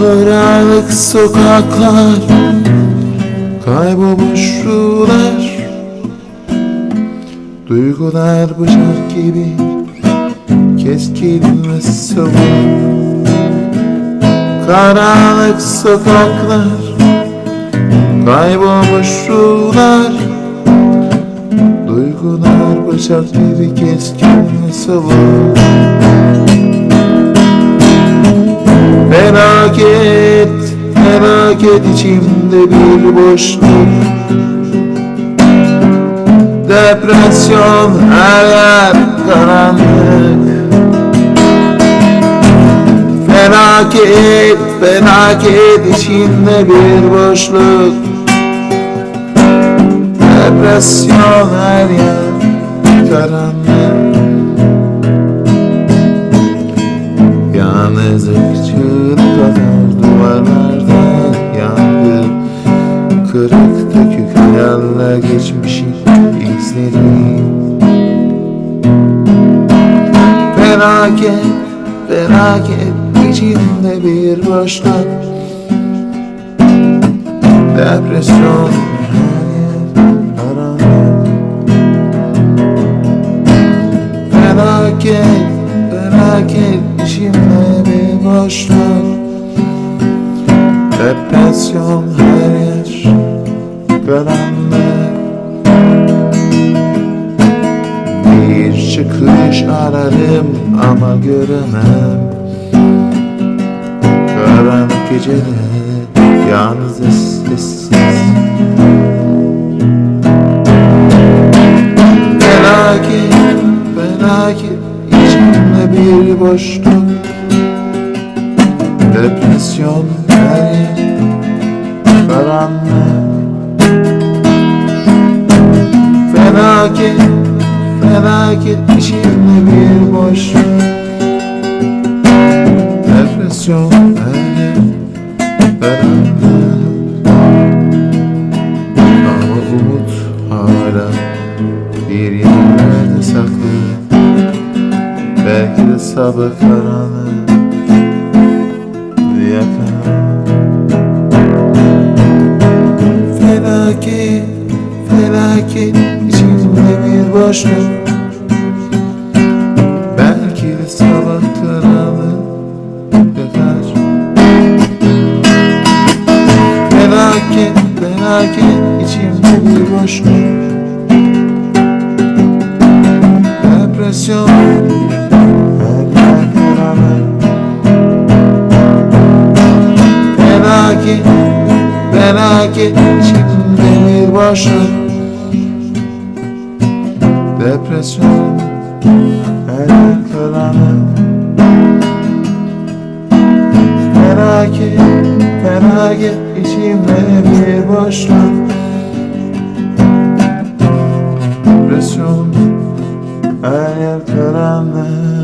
Karanlık sokaklar Kaybolmuş ruhlar. Duygular bıçak gibi Keskin ve savur Karanlık sokaklar Kaybolmuş ruhlar. Duygular bıçak gibi keskin ve savur felaket içimde bir boşluk. Depresyon her yer karanlık. Felaket, felaket içinde bir boşluk. Depresyon her yer karanlık Kırık dökük hayaller geçmişin izleri Felaket, felaket içinde bir boşluk. Depresyon Felaket, felaket içimde bir boşluk. Depresyon her yer karanlık. Bir çıkış ararım ama göremem. Karanlık gecede yalnız sessiz. Felaket, felaket içimde bir boşluk. Depresyon her yer karanlık Felaket, felaket içimde bir boşluk Depresyon yer karanlık Ama umut hala bir yerlerde saklı. Belki de sabır karanlık yakar Felaket, felaket boşluk Belki sabah karanlık yakar Felaket, felaket içimde bir boşluk Depresyon. Yer karanlık Felaket, felaket içimde bir boşluk Depresyon Elin karanlık Merak et, merak et içimde bir boşluk. Depresyon Her yer karanlık